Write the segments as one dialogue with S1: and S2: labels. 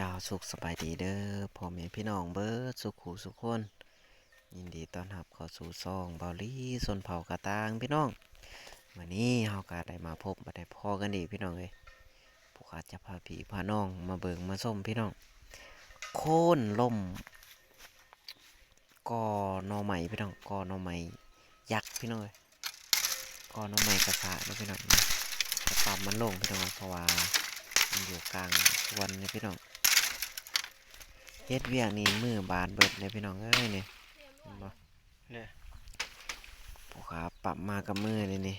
S1: เจ้าสุขสบายดีเด้อพ่อแม่พี่น้องเบิร์ดสุขหูสุขคน ยินดีต้อนรับเข้าสู่ซองเบาลี่ส่วนเผากระตางพี่น้องวันนี้เฮาก็ได้มาพบมาได้พ่อกันอีพี่น้องเอ้ยผู้ขาจะพาพี่พาน้องมาเบิงมาส้มพี่น้อง โค่นล่มกอนอใหม่พี่น้องกอนอใหม่ยักษ์พี่น้องเอ้ยกอนอใหม่กระสะเด้อพี่น้องนะจะปรับมันลงพี่น้องเพราะว่ามันอยู่กลางสวนนี่พี่น้อง เฮ็ดเวียกนี่มือบานเบิดเลยพี่น้องเอ้ยนี่เห็นบ่
S2: เนี่ย
S1: ผู้ขาปรับมากับมือเลยนี่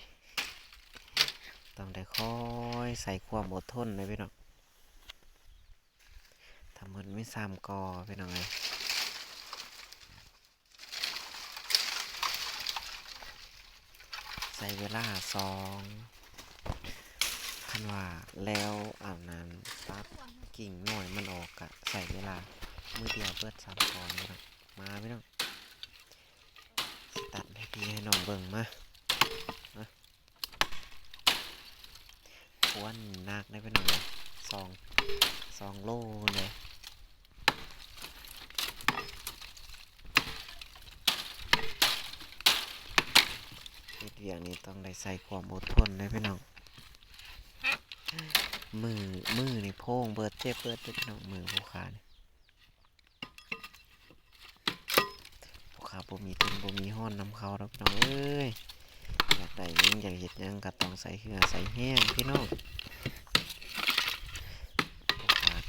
S1: ต้องได้คอยใส่ความอดทนเลยพี่น้องทำมันไม่ซ้ำกอพี่น้องเลยใส่เวลาสองคันว่าแล้วอาบน้ำปั๊บกิ่งหน่อยมันออกกะใส่เวลา มือเดียวเปิดสามกองพี่น้องมาพี่น้องสตัดให้พี่ให้น้องเบิ่งมาควนนักได้พี่น้องเลยสองสองโลเลยเฮ็ดเวียงนี้ต้องได้ใส่ความอดทนเลยพี่น้อง มือ มือในโพงเบิดเจ็บเบิดพี่น้องมือผู้ขานี่ผู้ ขาบ่มีทุนบ่มีห้อนนำเขาแล้วน้องเอ้ยอยากได้หยังอยากเฮ็ดยังก็ต้องใส่เหือใส่แห้งพี่น้อง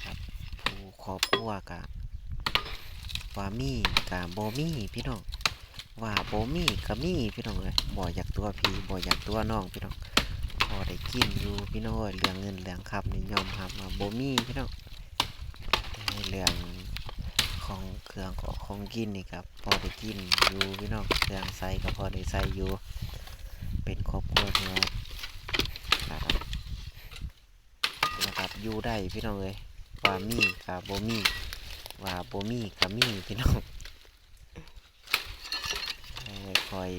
S1: ครับผู้ครอบครัวกะว่ามีกะบ่มีพี่น้องว่าบ่มีก็มีพี่น้องเอ้ยบ่อยากตัวพี่บ่อยากตัวน้องพี่น้องพอได้กินอยู่พี่น้องเอ้ยเรื่องเงินเรื่องคำนี่ยอมรับว่าบ่มีพี่น้องแต่เรื่อง ของเครื่องของของกินนี่ครับพอได้กินอยู่พี่น้องเครื่องใส่ก็พอได้ใส่อยู่เป็นครอบครัวที่ว่านะครับนะครับอยู่ได้พี่น้องเอ้ยว่ามีกับบ่มีว่าบ่มีกับมีพี่น้องเอ้ยคอย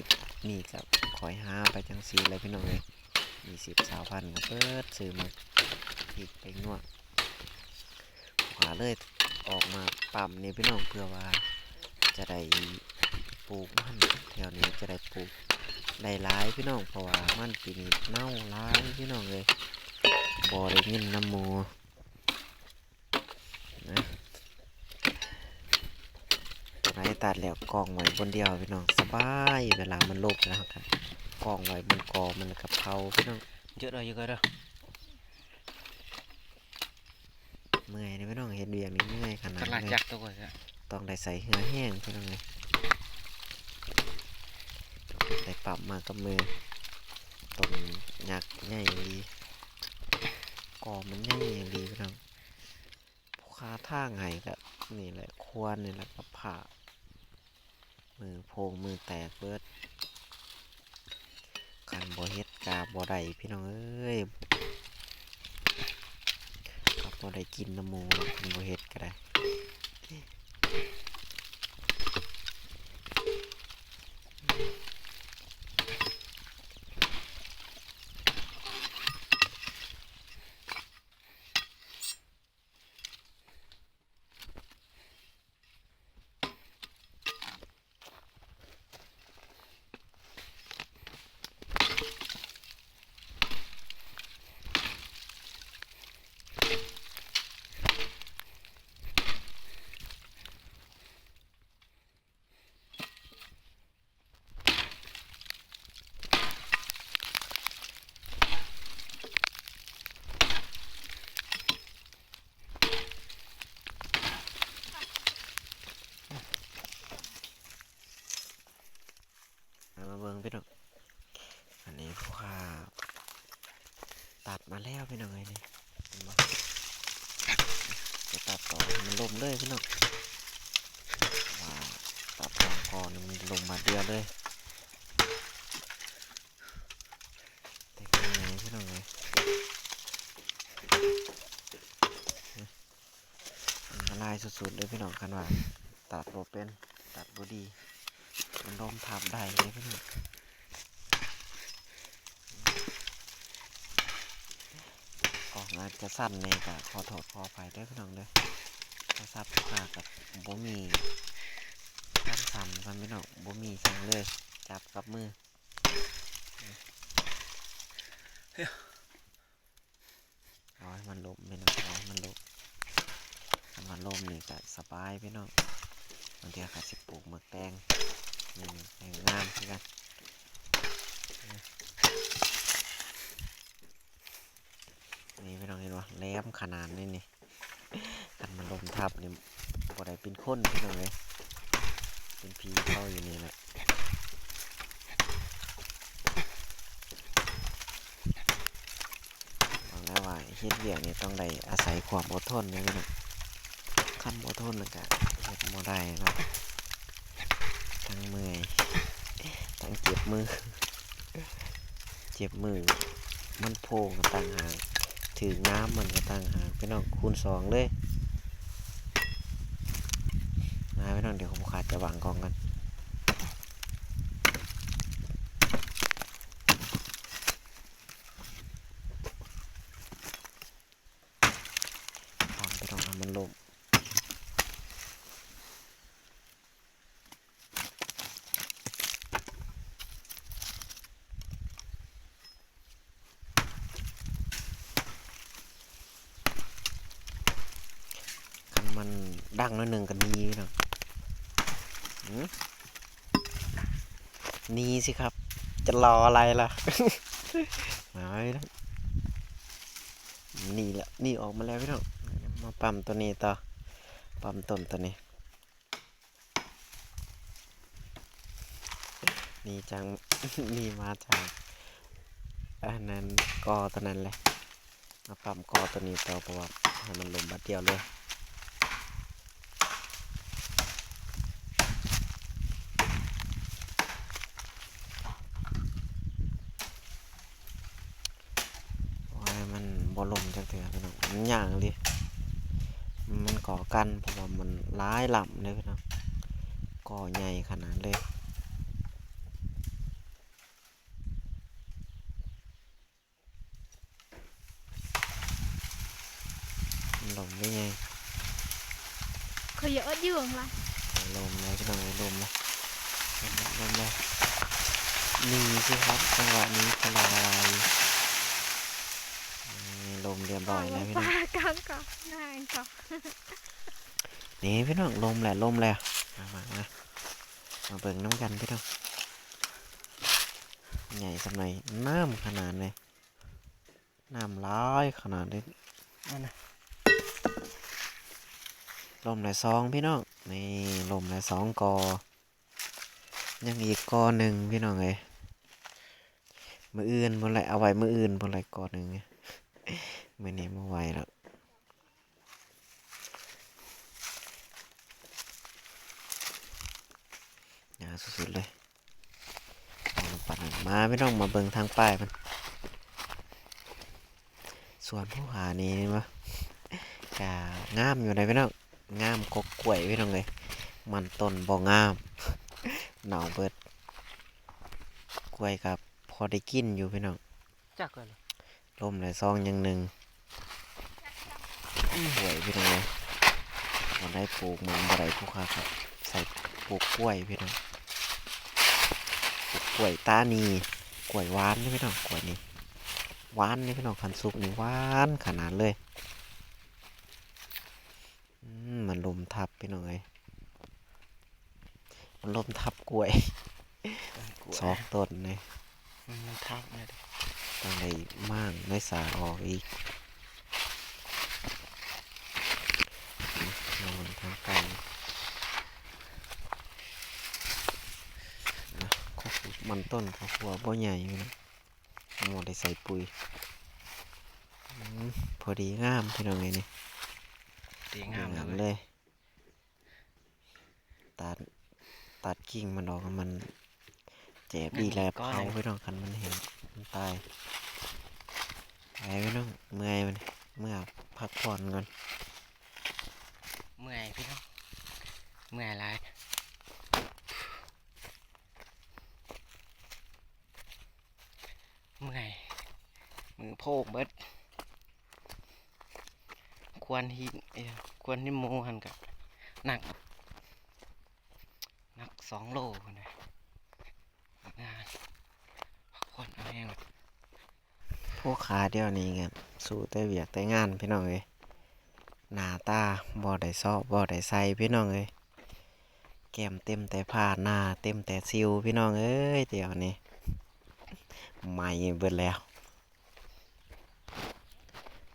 S1: มีกับคอยหาไปจังสีเลยพี่น้องเอ้ยมีสิบสาวพันก็เปิดซื้อมาพริกไปนวดขวาเลยออกมา ปั๊มนี่พี่น้องเพื่อว่าจะได้ปลูกมันแถวนี้จะได้ปลูกได้หลายพี่น้องเพราะว่ามันปีนี้เน่าหลายพี่น้องเลยบ่ได้ยินน้ำหมูนะไหนตัดแล้วกองไว้บนเดียวพี่น้องสบายเวลามันโลกแล้วครับกองไว้บนกอมันแล้วกับเผาพี่น้อง
S2: เยอะเลยเยอะเลย
S1: เมื่อย นะพี่น้องเห็นเวียงนี่เมื่อยขนาด
S2: ตลาด
S1: เลย
S2: ยักษ์ตัวก่อนสิ
S1: ต้องได้ใส่เหือแห้งเพื่อนเลยได้ปรับมากับมือต้นยักษ์ใหญ่ดีกอมันใหญ่ดีพี่น้องผู้ค้าทางไห้กับนี่แหละควรนี่แหละกับผ่ามือโพงมือแตกเบิดกันบ่เฮ็ดกาบ่ได้พี่น้องเอ้ยกั บบ่ได้กินน้ำมูกินบ่เห็ดก็ได้ เอามาเบิ่งพี่น้อง อันนี้ผู้ค่าตัดมาแล้ว พี่น้องไอ้นี่เห็นบ่จะตัดต่อมันลมเลยพี่น้องว่าตัดทางคอนมันลงมาเดียวเลยแต่ข้างในพี่น้องเลยอันตรายสุดๆเลยพี่น้องคันว่าตัดบ่เป็นตัดบ่ดีมันลมทับได้เลยพี่น้อง อาจจะสั้นแน่ก็ขอโทษขออภัยด้วยพี่น้องเด้อโทรศัพท์ขากับบ่มีสั้นซ้ำกันพี่น้องบ่มีสั่งเลย จับกับมือเอาให้มันลมพี่น้องเอาให้มันลมถ้ามันลมนี่ก็สบายพี่น้องบางทีขาดสิปลูกหมึกแดงนี่ให้งามคือนกัน นี่พี่น้องเห็นว่าแหลมขนาดนี้นี่กันมันลมทับนี่บ่ได้เป็นคนพี่น้องเลยเป็นผีเข้าอยู่นี่แหละบอกแล้วว่าเฮ็ดเวียกนี่ต้องได้อาศัยความอดทนนะพี่น้องขั้นอดทนแล้วก็เฮ็ดบ่ได้นะทั้งเมื่อยทั้งเจ็บมือ เจ็บมือมันโพงกันต่างหาก ถือน้ำมันก็ต่างหากพี่น้องคูณสองเลยมาพี่น้องเดี๋ยวผมขาดจะวางกองกันพร้อมพี่น้องให้มันลงคันมัน ดังน้อยหนึ่งกันนี้พี่น้องนี่สิครับ จะรออะไรล่ะมาพี่น้องนี่แหละนี่ออกมาแล้วพี่น้องมาปั๊มตัวนี้ต่อปั๊มต้นตัวนี้ นี่จังนี่มาจากอันนั้นกอตัวนั้นแหละมาปั๊มกอตัวนี้ต่อเพราะว่าให้มันลมบัดเดียวเลยโอ้ยมัน บ่ลมจักเถื่อพี่น้องมันย่างเลยมันก่อกันเพราะว่ามันร้ายลำเลยพี่น้องก่อใหญ่ขนาดเลยมันลมได้ไง
S2: เขาเยอะยื่งละ
S1: เอาลมแล้วพี่น้องเอาลมแล้วลมแล้วลมแล้วนี่สิครับจังหวะนี้พลายนี่ ลมเรียบร้อยแล้วพี่
S2: ป
S1: น้อง
S2: ลากลางก่อนง่ายก่อน
S1: นี่พี่น้องลมแหละลมแล้วมามามามาเบิ่งน้ำกันพี่น้องใหญ่สำหน่อยน้ำขนาดเลยน้ำร้ายขนาดเลยนั่นนะลมแหละสองพี่น้องนี่ลมแหละสองกอ ยังอีกกอหนึ่งพี่น้องเอ้ยมืออื่นบนไหลเอาไว้มืออื่นบนไหลกอหนึ่งไง มือนี้มาไหวแล้วยาสุดๆเลยเอาลงปัดหน่อยมาไม่ต้องมาเบิ่งทางป้ายมัน ส่วนผู้หานี้นี่วะกะงามอยู่ในพี่น้องงามกกกล้วยพี่น้องเลยมันต้นบ่งามหนาวเบิดกล้วยกับพอได้กินอยู่พี่น้อง
S3: จักเลย
S1: ลมเลยซองอยังหนึ่งหวยพี่น้องเลยมันได้ปลูกมันบ่ได้ผู้ค้าครับ ใส่ปลูกกล้วยพี่น้องปลูกกล้วยตานีกล้วยหวานนี่พี่น้องกล้วยนี่หวานนี่พี่น้องคันสุกนี่หวานขนาดเลยอืมมันลมทับพี่น้องเลยมันลมทับกล้วยสองต้นเลย
S3: มันทับเลย
S1: ต้องได้ม่างได้สาออกอีกนอนทางไกลนะข้าวมันต้นข้าวหัวบ่ใหญ่อยู่นะหมดได้ใส่ปุ๋ยพอดีงามพี่น้องไงนี่
S3: ดีงามเลย
S1: ตัด ตัดกิ่งมันออกมัน เจ็บดีแลบเผาพี่น้องคันมันเห็นมันตายไปพี่น้องเมื่อยมันเมื่อพักผ่อนก่อน
S3: เมื่อยพี่น้องเมื่อยหลายเมื่อยมือโพกเบิดควรหินเอ้ยควรที่หมูหันกับหนักหนักสองโลคนเลยงานควรเอาแห้ งเลย
S1: ผู้ขาเดียวนี้กันสู้แต่เวียกแต่งานพี่น้องเอ้ยหน้าตาบ่ได้ซอบบ่ได้ใส่พี่น้องเอ้ยแก้มเต็มแต่ผ้าหน้าเต็มแต่ซิวพี่น้องเอ้ยเดี๋ยวนี้ใหม่เบิดแล้ว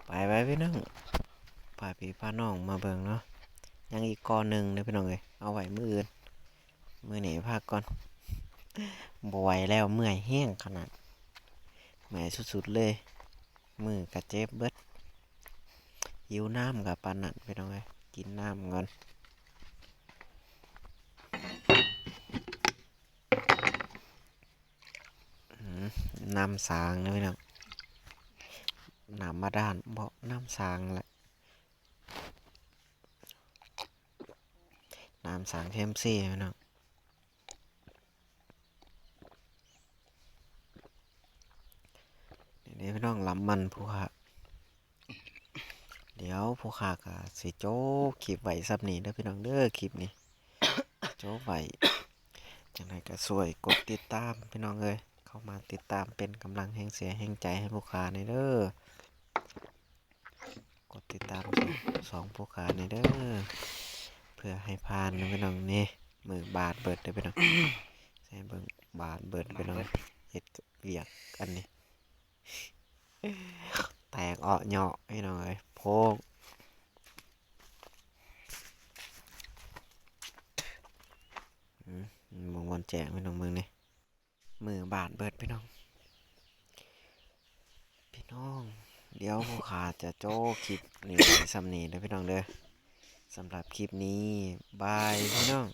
S1: ไปไปพี่น้องพาพี่พาน้องมาเบิ่งเนาะยังอีกกอหนึ่งเด้อพี่น้องเอ้ยเอาไว้มืออื่นมือนี้พักก่อนบ่ไหวแล้วเมื่อยแห้งขนาด แหมสุดๆเลย มือกระเจ็บเบิดหิวน้ำกับปานนันไปน้องเอ้ยกินน้ำก่อนน้ำสางนะพี่น้องน้ำมาด้านเพราะน้ำสางแหละน้ำสางเข้มซี่พี่น้อง เดี๋ยวพี่ น้องลำมันผู้ขาเดี๋ยวผู้ขาก็สิโจ้คลิปไว้ซับนี้เด้อพี่น้องเด้อคลิปนี้ โจ้ไว้จังไดก็ช่วยกดติดตามพี่น้องเอ้ยเข้ามาติดตามเป็นกำลังแห่งเสียแห่งใจให้ผู้ขาในอยเด้อกดติดตามสองสองผู้ขาในอยเด้อเพื่อให้ผ่านนะพี่น้องนี่มือบาดเบิดเด้อพี่น้องใส่เบิ่งบาดเบิดพี่น้องเฮ็ดเวียกอันนี้ แตกออกเหยาะพี่น้องเอ้ยโพงอืมองวันแจกพี่น้องมึงนี่มือบาดเบิดพี่น้อง พี่น้อง เดี๋ยวผู้ขาจะโจ้คลิปนี้ไว้ซ้ำนี้เด้อพี่น้องเด้อสำหรับคลิปนี้ บายพี่น้อง